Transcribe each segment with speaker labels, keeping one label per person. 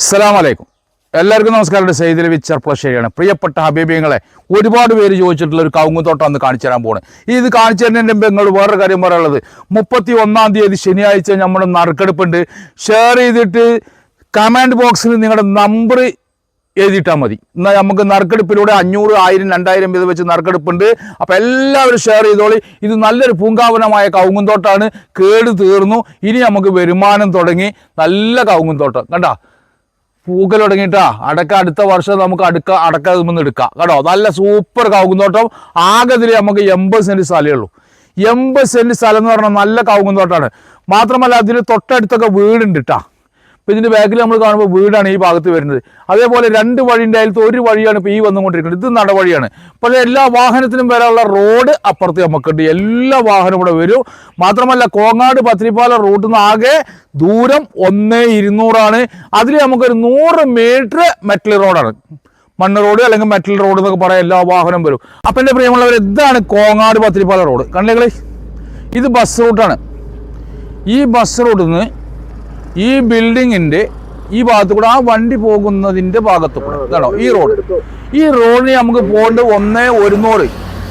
Speaker 1: അസ്സലാം വലൈക്കും എല്ലാവർക്കും നമസ്കാരം. സെയ്തിൽ വിച്ചർപ്പളശ്ശേരിയാണ് പ്രിയപ്പെട്ട ഹബീബിങ്ങളെ ഒരുപാട് പേര് ചോദിച്ചിട്ടുള്ള ഒരു കവുങ്ങുത്തോട്ടം അന്ന് കാണിച്ചു തരാൻ പോണ് ഇത് കാണിച്ചു തരുന്നതിന്റെ മുമ്പ് നിങ്ങൾ വേറൊരു കാര്യം പറയാനുള്ളത്. മുപ്പത്തി ഒന്നാം തീയതി ശനിയാഴ്ച നമ്മുടെ നറുക്കെടുപ്പുണ്ട്. ഷെയർ ചെയ്തിട്ട് കമാൻഡ് ബോക്സിൽ നിങ്ങളുടെ നമ്പർ എഴുതിയിട്ടാൽ മതി. എന്നാൽ നമുക്ക് നറുക്കെടുപ്പിലൂടെ അഞ്ഞൂറ് ആയിരം രണ്ടായിരം വീതം വെച്ച് നറുക്കെടുപ്പുണ്ട്. അപ്പോൾ എല്ലാവരും ഷെയർ ചെയ്തോളി. ഇത് നല്ലൊരു പൂങ്കാവനമായ കവുങ്ങുന്തോട്ടാണ് കേട് തീർന്നു. ഇനി നമുക്ക് വരുമാനം തുടങ്ങി. നല്ല കവുങ്ങുന്തോട്ടം കണ്ടാ? പൂക്കൽ തുടങ്ങിയിട്ടാ. അടക്ക അടുത്ത വർഷം നമുക്ക് അടുക്ക അടക്ക നിന്ന് എടുക്കാം. കേട്ടോ നല്ല സൂപ്പർ കൗകുന്തോട്ടം ആകെ നമുക്ക് എൺപത് സെന്റ് സ്ഥലമേ ഉള്ളൂ. എൺപത് സെന്റ് സ്ഥലം എന്ന് പറഞ്ഞാൽ നല്ല കൗകുന്തോട്ടമാണ് മാത്രമല്ല അതിന് തൊട്ടടുത്തൊക്കെ വീടുണ്ട് കേട്ടാ ഇപ്പം ഇതിന്റെ ബാക്കിൽ നമ്മൾ കാണുമ്പോൾ വീടാണ് ഈ ഭാഗത്ത് വരുന്നത്. അതേപോലെ രണ്ട് വഴിന്റെ അതിലത്തെ ഒരു വഴിയാണ് ഇപ്പോൾ ഈ വന്നുകൊണ്ടിരിക്കുന്നത്. ഇത് നടവഴിയാണ്. പക്ഷേ എല്ലാ വാഹനത്തിനും വരാനുള്ള റോഡ് അപ്പുറത്ത് നമുക്കുണ്ട്. എല്ലാ വാഹനവും ഇവിടെ വരും. മാത്രമല്ല കോങ്ങാട് പത്തിരിപ്പാല റൂട്ടിൽ നിന്ന് ആകെ ദൂരം ഒന്ന് ഇരുന്നൂറാണ്. അതിൽ നമുക്കൊരു നൂറ് മീറ്റർ മെറ്റൽ റോഡാണ് മണ്ണ് റോഡ് അല്ലെങ്കിൽ മെറ്റൽ റോഡ് എന്നൊക്കെ പറയാം എല്ലാ വാഹനവും വരും. അപ്പം എന്റെ പ്രിയമുള്ളവർ ഇതാണ് കോങ്ങാട് പത്തിരിപ്പാല റോഡ്. കണ്ടേ ഇത് ബസ് റൂട്ടാണ് ഈ ബസ് റൂട്ടിൽ നിന്ന് ഈ ബിൽഡിങ്ങിന്റെ ഈ ഭാഗത്തു കൂടെ ആ വണ്ടി പോകുന്നതിന്റെ ഭാഗത്തു കൂടെ ഇതാണോ? ഈ റോഡ് ഈ റോഡിന് നമുക്ക് പോകേണ്ടത് ഒന്ന് ഒരുന്നൂറ്.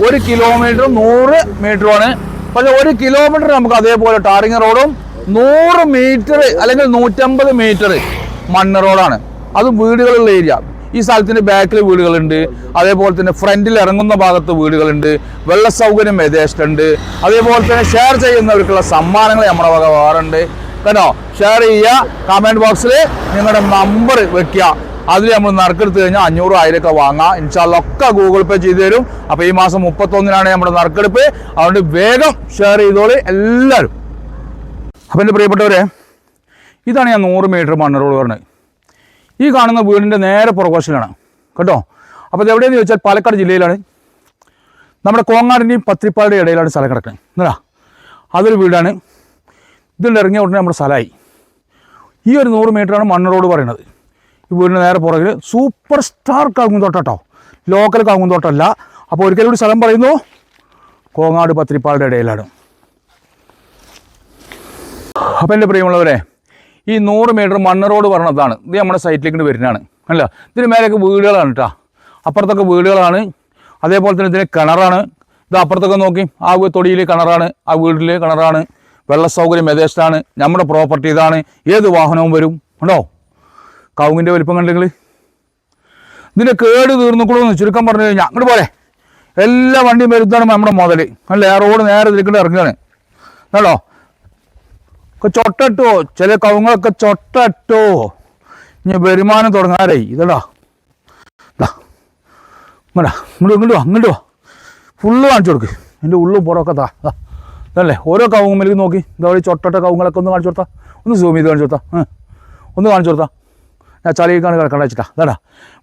Speaker 1: ഒരു കിലോമീറ്റർ നൂറ് മീറ്ററുമാണ് പക്ഷെ ഒരു കിലോമീറ്റർ നമുക്ക് അതേപോലെ ടാറിങ് റോഡും നൂറ് മീറ്റർ അല്ലെങ്കിൽ നൂറ്റമ്പത് മീറ്റർ മണ്ണ് റോഡാണ്. അത് വീടുകളുള്ള ഏരിയ ഈ സ്ഥലത്തിന്റെ ബാക്കിൽ വീടുകളുണ്ട്. അതേപോലെ തന്നെ ഫ്രണ്ടിൽ ഇറങ്ങുന്ന ഭാഗത്ത് വീടുകളുണ്ട്. വെള്ള സൗകര്യം യഥേഷ്ടമുണ്ട്. അതേപോലെ തന്നെ ഷെയർ ചെയ്യുന്നവർക്കുള്ള സമ്മാനങ്ങൾ നമ്മുടെ വക വേറുണ്ട് കേട്ടോ? ഷെയർ ചെയ്യുക. കമന്റ് ബോക്സിൽ നിങ്ങളുടെ നമ്പർ വെക്കുക. അതിൽ നമ്മൾ നറുക്കെടുത്ത് കഴിഞ്ഞാൽ അഞ്ഞൂറ് ആയിരമൊക്കെ വാങ്ങാം. ഇൻഷാല്ലൊക്കെ ഗൂഗിൾ പേ ചെയ്തു തരും. അപ്പോൾ ഈ മാസം മുപ്പത്തൊന്നിനാണ് നമ്മുടെ നറുക്കെടുപ്പ്. അതുകൊണ്ട് വേഗം ഷെയർ ചെയ്തോളി എല്ലാവരും അപ്പം എന്റെ പ്രിയപ്പെട്ടവരെ ഇതാണ് ഞാൻ നൂറ് മീറ്റർ മണ്ണ് റോഡ് പറഞ്ഞത് ഈ കാണുന്ന വീടിന്റെ നേരെ പുറകോശിലാണ് കേട്ടോ? അപ്പോൾ ഇത് എവിടെയെന്ന് ചോദിച്ചാൽ പാലക്കാട് ജില്ലയിലാണ്. നമ്മുടെ കോങ്ങാടിന്റെയും പത്രിപ്പാടിന്റെയും ഇടയിലാണ് സ്ഥലം കിടക്കുന്നത്. എന്നാ അതൊരു വീടാണ്. ഇതിൽ ഇറങ്ങിയ ഉടനെ നമ്മുടെ സ്ഥലമായി. ഈ ഒരു നൂറ് മീറ്ററാണ് മണ്ണ് റോഡ് പറയുന്നത്. ഈ വീടിന് നേരെ പുറകിൽ സൂപ്പർ സ്റ്റാർ കാങ്ങുന്തോട്ടോ ലോക്കൽ കാങ്ങുന്തോട്ടമല്ല അപ്പോൾ ഒരിക്കലും കൂടി സ്ഥലം പറയുന്നു. കോങ്ങാട് പത്രിപ്പാടിന്റെ ഇടയിലാണ്. അപ്പോൾ എന്റെ പ്രിയമുള്ളവരെ ഈ നൂറ് മീറ്റർ മണ്ണ് റോഡ് പറഞ്ഞതാണ്. ഇത് നമ്മുടെ സൈറ്റിലേക്ക് വരുന്നതാണ്. അല്ല ഇതിന് മേലെയൊക്കെ വീടുകളാണ് കേട്ടോ അപ്പുറത്തൊക്കെ വീടുകളാണ്. അതേപോലെ തന്നെ ഇതിന് കിണറാണ്. ഇത് അപ്പുറത്തൊക്കെ നോക്കി. ആ തൊടിയിൽ കിണറാണ്. ആ വീട്ടിൽ കിണറാണ്. വെള്ള സൗകര്യം യഥേഷ്ടമാണ് നമ്മുടെ പ്രോപ്പർട്ടി ഇതാണ് ഏത് വാഹനവും വരും ഉണ്ടോ? കവുങ്ങിന്റെ വലിപ്പം കണ്ടെങ്കിൽ ഇതിന്റെ കേട് തീർന്നുകൂടുമെന്ന് ചുരുക്കം പറഞ്ഞു കഴിഞ്ഞാൽ അങ്ങോട്ട് പോലെ എല്ലാ വണ്ടിയും വരുത്താണ് നമ്മുടെ മുതൽ അല്ലേ റോഡ് നേരെ തിരിക്കേണ്ട ഇറങ്ങുകയാണ് കേട്ടോ ഒക്കെ ചൊട്ടട്ടോ ചില കവുങ്ങളൊക്കെ ചൊട്ടട്ടോ. ഇനി വരുമാനം തുടങ്ങാറായി ഇതടാ. ഇതാ ഇങ്ങടാ. ഇങ്ങോട്ട് ഇങ്ങോട്ട് വാ ഇങ്ങോട്ട് വാ. ഫുള്ള് കാണിച്ചു കൊടുക്ക്. എന്റെ ഉള്ളും പുറമൊക്കെ താ. ഇതല്ലേ? ഓരോ കവുങ്ങുമ്പിലേക്ക് നോക്കി. ഇതാ ഒരു ചൊട്ടട്ട കവുങ്ങളൊക്കെ ഒന്ന് കാണിച്ചു കൊടുത്താ. ഒന്ന് സൂം ചെയ്ത് കാണിച്ചു കൊടുത്താ. ഏ. ഒന്ന് കാണിച്ചു കൊടുത്താ. ഞാൻ ചളിയൊക്കെയാണ് കിടക്കണ്ട വെച്ചിട്ടാ. ഇതാടാ.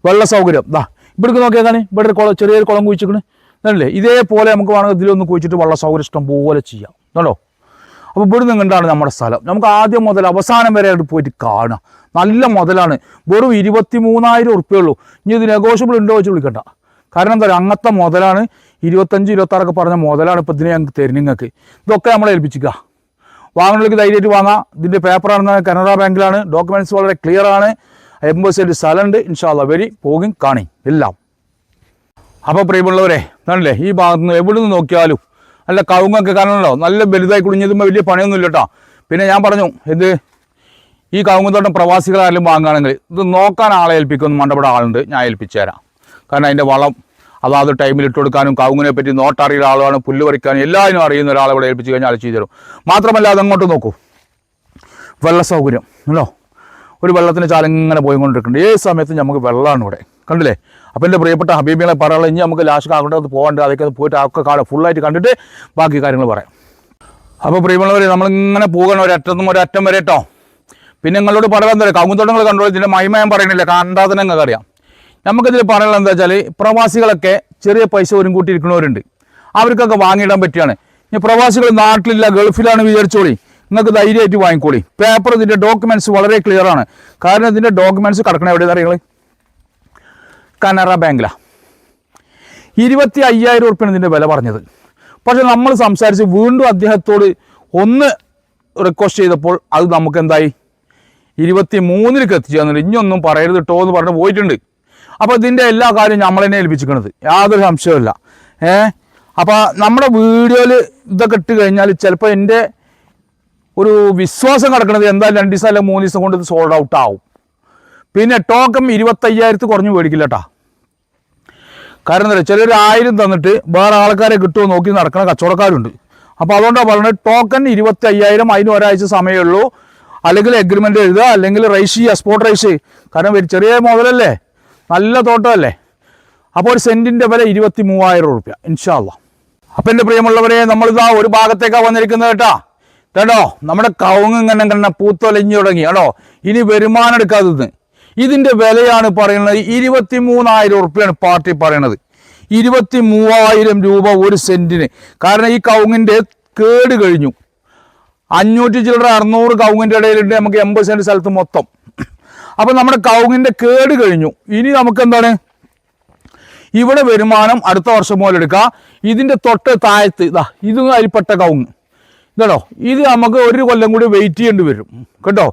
Speaker 1: വെള്ള സൗകര്യം. ദാ ഇവിടേക്ക് നോക്കിയേക്കാണ് ഇവിടെ ഒരു കുളം ചെറിയൊരു കുളം കുഴിച്ചിക്കണ് ഇതല്ലേ? ഇതേപോലെ നമുക്ക് വേണമെങ്കിൽ ഇതിലൊന്ന് കുഴിച്ചിട്ട് വെള്ള സൗകര്യം ഇഷ്ടം പോലെ ചെയ്യാം. കണ്ടോ അപ്പോൾ ഇവിടുന്ന് കണ്ടാണ് നമ്മുടെ സ്ഥലം. നമുക്ക് ആദ്യം മുതൽ അവസാനം വരെ അവിടെ പോയിട്ട് കാണാം. നല്ല മുതലാണ്. വെറും ഇരുപത്തി മൂന്നായിരം ഉറുപ്പേ ഉള്ളൂ. ഇനി ഇത് നെഗോഷ്യബിൾ ഉണ്ടോ വെച്ച് വിളിക്കണ്ട. കാരണം എന്താ പറയുക അങ്ങനത്തെ മുതലാണ് ഇരുപത്തഞ്ച് ഇരുപത്താറൊക്കെ പറഞ്ഞ മുതലാണ് ഇപ്പോൾ ഇതിനെ ഞങ്ങൾക്ക് തരുന്നത് നിങ്ങൾക്ക്. ഇതൊക്കെ നമ്മളെ ഏൽപ്പിച്ചിക്കുക വാങ്ങുന്നവർക്ക് ധൈര്യമായിട്ട് വാങ്ങാം. ഇതിന്റെ പേപ്പറാണ് കനറ ബാങ്കിലാണ്. ഡോക്യുമെന്റ്സ് വളരെ ക്ലിയർ ആണ്. എൺപത് സ്ഥലമുണ്ട്. ഇൻഷാല്ല വരി പോകും കാണി. എല്ലാം. അപ്പോൾ പ്രിയമുള്ളവരെ ആണല്ലേ ഈ ഭാഗത്ത് നിന്ന് എവിടെ നിന്ന് നോക്കിയാലും നല്ല കവുങ്ങൊക്കെ കാണണല്ലോ? നല്ല വലുതായി കുടിഞ്ഞതുമ്പോൾ വലിയ പണിയൊന്നും ഇല്ല കേട്ടോ. പിന്നെ ഞാൻ പറഞ്ഞു ഇത് ഈ കവുങ്ങത്തോട്ടം പ്രവാസികളായാലും വാങ്ങുകയാണെങ്കിൽ ഇത് നോക്കാൻ ആളെ ഏൽപ്പിക്കുമെന്ന് മണ്ടപ്പെട്ട ആളുണ്ട്. ഞാൻ ഏൽപ്പിച്ചു തരാം കാരണം അതിന്റെ വളം അതാത് ടൈമിൽ ഇട്ട് കൊടുക്കാനും കവുങ്ങിനെ പറ്റി നോട്ടറിയുന്ന ആളാണ് പുല്ല് പറിക്കാനും എല്ലാവരും അറിയുന്ന ഒരാളെ ഇവിടെ ഏൽപ്പിച്ച് കഴിഞ്ഞാൽ ചെയ്തു തരും. മാത്രമല്ല അതങ്ങോട്ട് നോക്കൂ. വെള്ള സൗകര്യം അല്ലോ? ഒരു വെള്ളത്തിന് ചാലിങ്ങനെ പോയിക്കൊണ്ടിരിക്കുന്നുണ്ട്. ഏത് സമയത്തും നമുക്ക് വെള്ളമാണ് ഇവിടെ. കണ്ടില്ലേ? അപ്പം എന്റെ പ്രിയപ്പെട്ട ഹബീബികളെ പറയാനുള്ള ഇനി നമുക്ക് ലാസ്റ്റ് അങ്ങോട്ട് പോകേണ്ടത് അതൊക്കെ പോയിട്ട് ഒക്കെ കാണാം ഫുള്ളായിട്ട് കണ്ടിട്ട് ബാക്കി കാര്യങ്ങൾ പറയാം. അപ്പോൾ പ്രിയമുള്ളവർ നമ്മളിങ്ങനെ പോകണം ഒരറ്റത്തും ഒരറ്റം വരെ കേട്ടോ. പിന്നെ നിങ്ങളോട് പറയാൻ തരാം കൗമുത്തോട്ടങ്ങൾ കണ്ടോ ഇതിന്റെ മൈമയം പറയണില്ല കണ്ടാൽ തന്നെ നിങ്ങൾക്ക് നമുക്കിതിൽ പറയാനുള്ളത് എന്താ വെച്ചാൽ പ്രവാസികളൊക്കെ ചെറിയ പൈസ ഒരു കൂട്ടിയിരിക്കുന്നവരുണ്ട്. അവർക്കൊക്കെ വാങ്ങിയിടാൻ പറ്റിയാണ്. ഇനി പ്രവാസികൾ നാട്ടിലില്ല ഗൾഫിലാണ് വിചാരിച്ചോളി. നിങ്ങൾക്ക് ധൈര്യമായിട്ട് വാങ്ങിക്കോളി. പേപ്പർ ഇതിന്റെ ഡോക്യുമെന്റ്സ് വളരെ ക്ലിയർ ആണ്. കാരണം ഇതിന്റെ ഡോക്യുമെന്റ്സ് കിടക്കണ എവിടെയാണ് അറിയുള്ളത് കനറ ബാങ്കിലാണ് ഇരുപത്തി അയ്യായിരം ഉറുപ്പ്യാണ് ഇതിന്റെ വില പറഞ്ഞത്. പക്ഷെ നമ്മൾ സംസാരിച്ച് വീണ്ടും അദ്ദേഹത്തോട് ഒന്ന് റിക്വസ്റ്റ് ചെയ്തപ്പോൾ അത് നമുക്ക് എന്തായി? ഇരുപത്തി മൂന്നിലേക്ക് എത്തിച്ചു തന്നിട്ട് ഇനിയൊന്നും പറയരുത് കേട്ടോ എന്ന് പറഞ്ഞ് പോയിട്ടുണ്ട്. അപ്പോൾ ഇതിന്റെ എല്ലാ കാര്യവും നമ്മൾ തന്നെ ഏൽപ്പിച്ചിരിക്കണത് യാതൊരു സംശയമില്ല ഏ? അപ്പോൾ നമ്മുടെ വീഡിയോയിൽ ഇതൊക്കെ ഇട്ട് കഴിഞ്ഞാൽ ചിലപ്പോൾ എന്റെ ഒരു വിശ്വാസം കിടക്കുന്നത് എന്തായാലും രണ്ട് ദിവസം അല്ലെങ്കിൽ മൂന്ന് ദിവസം കൊണ്ട് ഇത് സോൾഡ് ഔട്ട് ആവും. പിന്നെ ടോക്കൺ ഇരുപത്തയ്യായിരത്ത് കുറഞ്ഞ് മേടിക്കില്ല കേട്ടാ കാരണം എന്താ ചിലർ ആയിരം തന്നിട്ട് വേറെ ആൾക്കാരെ കിട്ടുമോ നോക്കി നടക്കുന്ന കച്ചവടക്കാരുണ്ട്. അപ്പോൾ അതുകൊണ്ടാണ് പറയുന്നത് ടോക്കൺ ഇരുപത്തി അയ്യായിരം അതിന് ഒരാഴ്ച സമയമുള്ളൂ അല്ലെങ്കിൽ എഗ്രിമെന്റ് എഴുതുക അല്ലെങ്കിൽ റൈസ് ചെയ്യുക സ്പോട്ട് റൈസ് കാരണം ചെറിയ മുതലല്ലേ? നല്ല തോട്ടമല്ലേ? അപ്പോൾ ഒരു സെന്റിന്റെ വില ഇരുപത്തി മൂവായിരം റുപ്യ ഇൻഷാല്ല അപ്പം എന്റെ പ്രിയമുള്ളവരെ നമ്മളിതാ ഒരു ഭാഗത്തേക്കാണ് വന്നിരിക്കുന്നത് കേട്ടോ. കേട്ടോ നമ്മുടെ കവുങ്ങ് ഇങ്ങനെ ഇങ്ങനെ പൂത്തൊലഞ്ഞു തുടങ്ങി. കേട്ടോ ഇനി വരുമാനം എടുക്കാത്തത് ഇതിന്റെ വിലയാണ് പറയുന്നത് ഇരുപത്തി മൂന്നായിരം ഉറുപ്പ്യാണ് പാർട്ടി പറയണത്. ഇരുപത്തി മൂവായിരം രൂപ ഒരു സെന്റിന് കാരണം ഈ കവുങ്ങിന്റെ കേട് കഴിഞ്ഞു. അഞ്ഞൂറ്റി ചില്ലറ അറുന്നൂറ് കവുങ്ങിന്റെ ഇടയിലുണ്ട്. നമുക്ക് എൺപത് സെന്റ് സ്ഥലത്ത് മൊത്തം. അപ്പൊ നമ്മുടെ കൗങ്ങിന്റെ കേട് കഴിഞ്ഞു. ഇനി നമുക്ക് എന്താണ് ഇവിടെ വരുമാനം അടുത്ത വർഷം മുതൽ എടുക്കാം. ഇതിന്റെ തൊട്ട് താഴത്ത് ഇതാ ഇത് അരിപ്പെട്ട കൗങ്ങ്. ഇതാണോ ഇത് നമുക്ക് ഒരു കൊല്ലം കൂടി വെയിറ്റ് ചെയ്യേണ്ടി വരും. കേട്ടോ?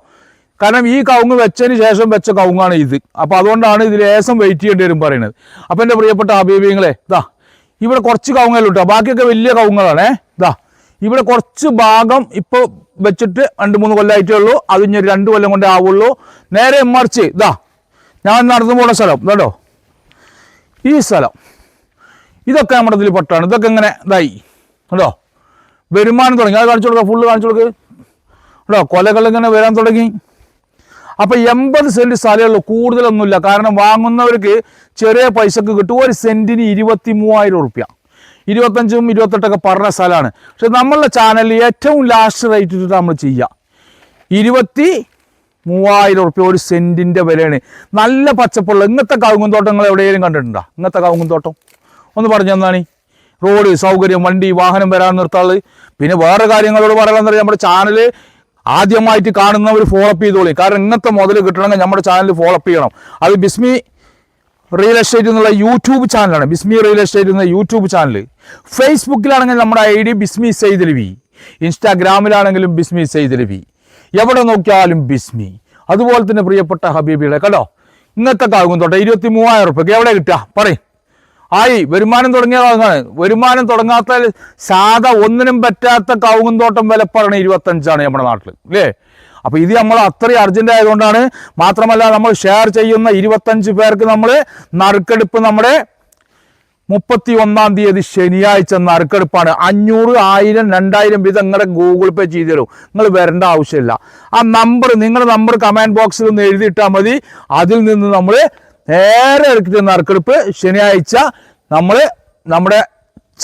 Speaker 1: കാരണം ഈ കവുങ്ങ് വെച്ചതിന് ശേഷം വെച്ച കൗങ്ങാണ് ഇത്. അപ്പോൾ അതുകൊണ്ടാണ് ഇതിൽ ലേശം വെയിറ്റ് ചെയ്യേണ്ടി വരും പറയുന്നത്. അപ്പോൾ എന്റെ പ്രിയപ്പെട്ട അഭിപ്രായങ്ങളെ ഇതാ ഇവിടെ കുറച്ച് കവുങ്ങല്ലോ കേട്ടോ. ബാക്കിയൊക്കെ വലിയ കവുങ്ങുകളാണേ ഇതാ ഇവിടെ കുറച്ച് ഭാഗം ഇപ്പോൾ വെച്ചിട്ട് രണ്ട് മൂന്ന് കൊല്ലമായിട്ടേ ഉള്ളൂ. അത് ഇനി ഒരു രണ്ട് കൊല്ലം കൊണ്ടേ ആവുള്ളൂ. നേരെ മറിച്ച് ഇതാ ഞാൻ നടന്നു പോകുന്ന സ്ഥലം കേട്ടോ ഈ സ്ഥലം. ഇതൊക്കെ നമ്മുടെ ഇതിൽ പെട്ടാണ്. ഇതൊക്കെ ഇങ്ങനെ ഇതായി. കേട്ടോ വരുമാനം തുടങ്ങി. അത് കാണിച്ചു കൊടുക്കുക ഫുള്ള് കാണിച്ചു കൊടുക്കുക കേട്ടോ കൊലകൾ ഇങ്ങനെ വരാൻ തുടങ്ങി. അപ്പം എൺപത് സെന്റ് സ്ഥലമുള്ളൂ കൂടുതലൊന്നുമില്ല. കാരണം വാങ്ങുന്നവർക്ക് ചെറിയ പൈസക്ക് കിട്ടും. ഒരു സെന്റിന് ഇരുപത്തി മൂവായിരം ഉറുപ്യ ഇരുപത്തഞ്ചും ഇരുപത്തെട്ടൊക്കെ പറഞ്ഞ സ്ഥലമാണ്. പക്ഷെ നമ്മളുടെ ചാനലിൽ ഏറ്റവും ലാസ്റ്റ് റേറ്റ് ഇട്ടിട്ട് നമ്മൾ ചെയ്യുക. ഇരുപത്തി മൂവായിരം ഉറുപ്പ്യ ഒരു സെന്റിന്റെ വിലയാണ്. നല്ല പച്ചപ്പുള്ള ഇങ്ങനത്തെ കവുങ്ങും തോട്ടങ്ങൾ എവിടെയെങ്കിലും കണ്ടിട്ടുണ്ടോ? ഇങ്ങനത്തെ കവുങ്ങും തോട്ടം ഒന്ന് പറഞ്ഞു തന്നാണി. റോഡ് സൗകര്യം വണ്ടി വാഹനം വരാൻ നിർത്താൾ. പിന്നെ വേറെ കാര്യങ്ങളോട് പറയാമെന്ന് പറയാം നമ്മുടെ ചാനൽ ആദ്യമായിട്ട് കാണുന്നവർ ഫോളോ അപ്പ് ചെയ്തോളി. കാരണം ഇങ്ങനത്തെ മുതൽ കിട്ടണമെങ്കിൽ നമ്മുടെ ചാനൽ ഫോളോ അപ്പ് ചെയ്യണം. അത് ബിസ്മി റിയൽ എസ്റ്റേറ്റ് എന്നുള്ള യൂട്യൂബ് ചാനലാണ് ബിസ്മി റിയൽ എസ്റ്റേറ്റ് എന്ന യൂട്യൂബ് ചാനൽ ഫേസ്ബുക്കിലാണെങ്കിൽ നമ്മുടെ ഐ ഡി ബിസ്മി സെയ്ദ് ലവി. ഇൻസ്റ്റാഗ്രാമിലാണെങ്കിലും ബിസ്മി സെയ്ദ് ലവി. എവിടെ നോക്കിയാലും ബിസ്മി. അതുപോലെ തന്നെ പ്രിയപ്പെട്ട ഹബീബികളെ കേട്ടോ ഇന്നത്തെ കാകും തൊട്ടെ ഇരുപത്തി മൂവായിരം ഉറുപ്പ്യക്ക് എവിടെ കിട്ടുക? പറയും. ആയി വരുമാനം തുടങ്ങിയ കാവുങ്ങാണ് വരുമാനം തുടങ്ങാത്ത സാധാ ഒന്നിനും പറ്റാത്ത കവുങ്ങും വില പറഞ്ഞ ഇരുപത്തഞ്ചാണ് നമ്മുടെ നാട്ടിൽ അല്ലേ അപ്പൊ ഇത് നമ്മൾ അത്രയും അർജന്റ് ആയതുകൊണ്ടാണ് മാത്രമല്ല നമ്മൾ ഷെയർ ചെയ്യുന്ന ഇരുപത്തഞ്ച് പേർക്ക് നമ്മൾ നറുക്കെടുപ്പ് നമ്മുടെ മുപ്പത്തി ഒന്നാം തീയതി ശനിയാഴ്ച നറുക്കെടുപ്പാണ്. അഞ്ഞൂറ് ആയിരം രണ്ടായിരം വീതം നിങ്ങളുടെ ഗൂഗിൾ പേ ചെയ്തു തരും. നിങ്ങൾ വരേണ്ട ആവശ്യമില്ല. ആ നമ്പർ നിങ്ങളുടെ നമ്പർ കമാൻഡ് ബോക്സിൽ ഒന്ന് എഴുതിയിട്ടാൽ മതി. അതിൽ നിന്ന് നമ്മൾ നേരെ എടുക്കുന്ന നറുക്കെടുപ്പ് ശനിയാഴ്ച നമ്മൾ നമ്മുടെ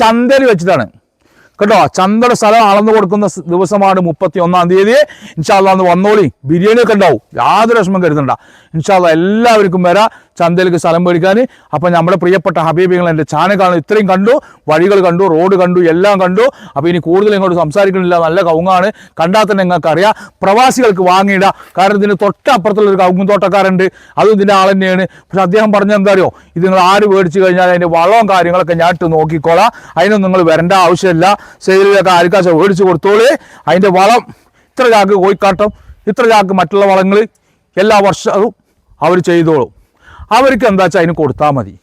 Speaker 1: ചന്തയിൽ വെച്ചിട്ടാണ്. കേട്ടോ ചന്തയുടെ സ്ഥലം അളന്നു കൊടുക്കുന്ന ദിവസമാണ് മുപ്പത്തി ഒന്നാം തീയതി ഇൻഷാല്ല അന്ന് വന്നോളി. ബിരിയാണി ഒക്കെ ഉണ്ടാവും. യാതൊരു വിഷമം കരുതണ്ട. ഇൻഷാല്ല എല്ലാവർക്കും വരാം. ചന്തയിലേക്ക് സ്ഥലം മേടിക്കാൻ അപ്പം നമ്മുടെ പ്രിയപ്പെട്ട ഹബീബികൾ എന്റെ ചാനൽ കാണും ഇത്രയും കണ്ടു വഴികൾ കണ്ടു റോഡ് കണ്ടു എല്ലാം കണ്ടു. അപ്പോൾ ഇനി കൂടുതൽ ഇങ്ങോട്ട് സംസാരിക്കണില്ല നല്ല കൗങ്ങാണ് കണ്ടാൽ തന്നെ നിങ്ങൾക്ക് അറിയാം പ്രവാസികൾക്ക് വാങ്ങിയിടുക കാരണം ഇതിന് തൊട്ടപ്പുറത്തുള്ള ഒരു കവുങ്ങും തോട്ടക്കാരുണ്ട്. അതും ഇതിന്റെ ആൾ തന്നെയാണ്. പക്ഷെ അദ്ദേഹം പറഞ്ഞ എന്താ അറിയോ ഇത് നിങ്ങൾ ആര് മേടിച്ചു കഴിഞ്ഞാൽ അതിന്റെ വളവും കാര്യങ്ങളൊക്കെ ഞാൻ ഇട്ട് നോക്കിക്കോളാം. അതിനൊന്നും നിങ്ങൾ വരേണ്ട ആവശ്യമില്ല. സെയിലൊക്കെ ആർക്കാച്ച മേടിച്ച് കൊടുത്തോളേ. അതിന്റെ വളം ഇത്ര ചാക്ക് കോഴിക്കാട്ടം ഇത്ര ചാക്ക് മറ്റുള്ള വളങ്ങൾ എല്ലാ വർഷവും അവർ ചെയ്തോളും. അവർക്ക് എന്താ വെച്ചാൽ അതിന് കൊടുത്താൽ മതി.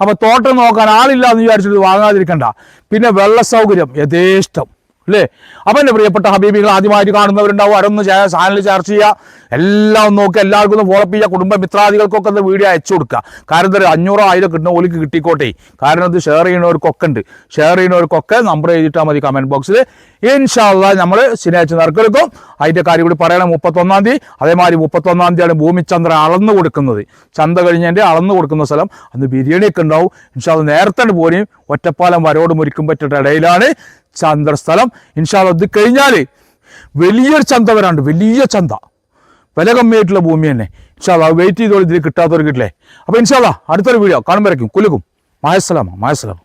Speaker 1: അപ്പോൾ തോട്ടം നോക്കാൻ ആളില്ല എന്ന് വിചാരിച്ചിട്ട് വാങ്ങാതിരിക്കണ്ട. പിന്നെ വെള്ള സൗകര്യം യഥേഷ്ടം. അല്ലേ അപ്പം എന്റെ പ്രിയപ്പെട്ട ഹബീബികൾ ആദ്യമായിട്ട് കാണുന്നവരുണ്ടാവും. അവരൊന്ന് ചാനൽ ചർച്ച ചെയ്യുക എല്ലാം ഒന്ന് നോക്കുക എല്ലാവർക്കും ഒന്ന് ഫോളോ ചെയ്യുക കുടുംബ മിത്രാദികൾക്കൊക്കെ ഒന്ന് വീഡിയോ അയച്ചു കൊടുക്കുക കാരണം ഒരു അഞ്ഞൂറോ ആയിരം കിട്ടുന്ന ഓലിക്ക് കിട്ടിക്കോട്ടെ. കാരണം ഇത് ഷെയർ ചെയ്യുന്നവർക്കൊക്കെ ഉണ്ട്. ഷെയർ ചെയ്യുന്നവർക്കൊക്കെ നമ്പർ എഴുതിയിട്ടാൽ മതി കമന്റ് ബോക്സിൽ ഇൻഷാല്ല നമ്മൾ ശനിയാഴ്ച നറുക്കെടുക്കും. അതിന്റെ കാര്യം കൂടി പറയണം മുപ്പത്തൊന്നാം തീയതി. അതേമാതിരി മുപ്പത്തൊന്നാം തീയതിയാണ് ഭൂമിചന്ദ്രൻ അളന്നു കൊടുക്കുന്നത്. ചന്ത കഴിഞ്ഞതിന്റെ അളന്നു കൊടുക്കുന്ന സ്ഥലം. അന്ന് ബിരിയാണിയൊക്കെ ഉണ്ടാവും. ഇൻഷാല്ല നേരത്തെ പോലെയും ഒറ്റപ്പാലം വരോട് മുരിക്കും പറ്റിയിട്ട് ഇടയിലാണ്. ചന്ദ്രസ്ഥലം. ഇൻഷാല്ല ഇത് കഴിഞ്ഞാൽ വലിയൊരു ചന്ത വരാണ്ട് വലിയ ചന്ത. വില കമ്മിയായിട്ടുള്ള ഭൂമി തന്നെ. ഇൻഷാല്ല വെയിറ്റ് ചെയ്തോളൂ ഇതിൽ കിട്ടാത്തവർ കിട്ടില്ലേ? അപ്പോൾ ഇൻഷാല്ല അടുത്തൊരു വീഡിയോ കാണുമ്പോഴേക്കും. കുലുക്കും. മായസ്സലാമ മായസ്സലാം